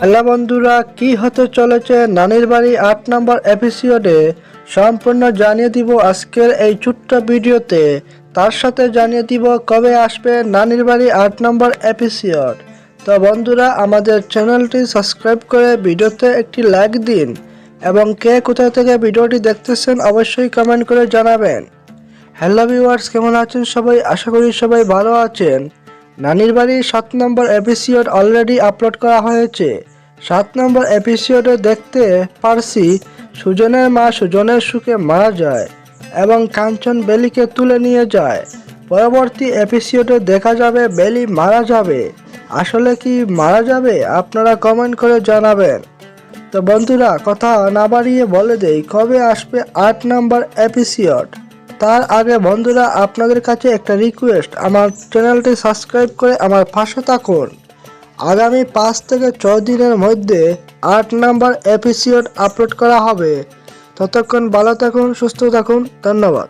Hello বন্ধুরা, কি হতে চলেছে? নানির বাড়ি আট নম্বর এপিসোডে সম্পূর্ণ জানিয়ে দিব আজকের এই ছোট্ট ভিডিওতে। তার সাথে জানিয়ে দিব কবে আসবে নানির বাড়ি আট নম্বর এপিসোড তো বন্ধুরা, আমাদের চ্যানেলটি সাবস্ক্রাইব করে ভিডিওতে একটি লাইক দিন এবং কে কোথায় থেকে ভিডিওটি দেখতেছেন অবশ্যই কমেন্ট করে জানাবেন। হ্যালো ভিউয়ার্স কেমন আছেন সবাই? আশা করি সবাই ভালো আছেন। নানির বাড়ির সাত নম্বর এপিসোড অলরেডি আপলোড করা হয়েছে। সাত নম্বর এপিসোডে দেখতে পারছি সুজনের মা সুজনের সুখে মারা যায় এবং কাঞ্চন বেলিকে তুলে নিয়ে যায়। পরবর্তী এপিসোডে দেখা যাবে বেলি মারা যাবে। আসলে কি মারা যাবে আপনারা কমেন্ট করে জানাবেন। তো বন্ধুরা, কথা না বাড়িয়ে বলে দেই, কবে আসবে আট নম্বর এপিসোড তার আগে বন্ধুরা, আপনাদের কাছে একটা রিকোয়েস্ট আমার চ্যানেলটি সাবস্ক্রাইব করে আমার পাশে থাকুন। আগামী পাঁচ থেকে ছয় দিনের মধ্যে আট নাম্বার এপিসিওড আপলোড করা হবে। ততক্ষণ ভালো থাকুন, সুস্থ থাকুন, ধন্যবাদ।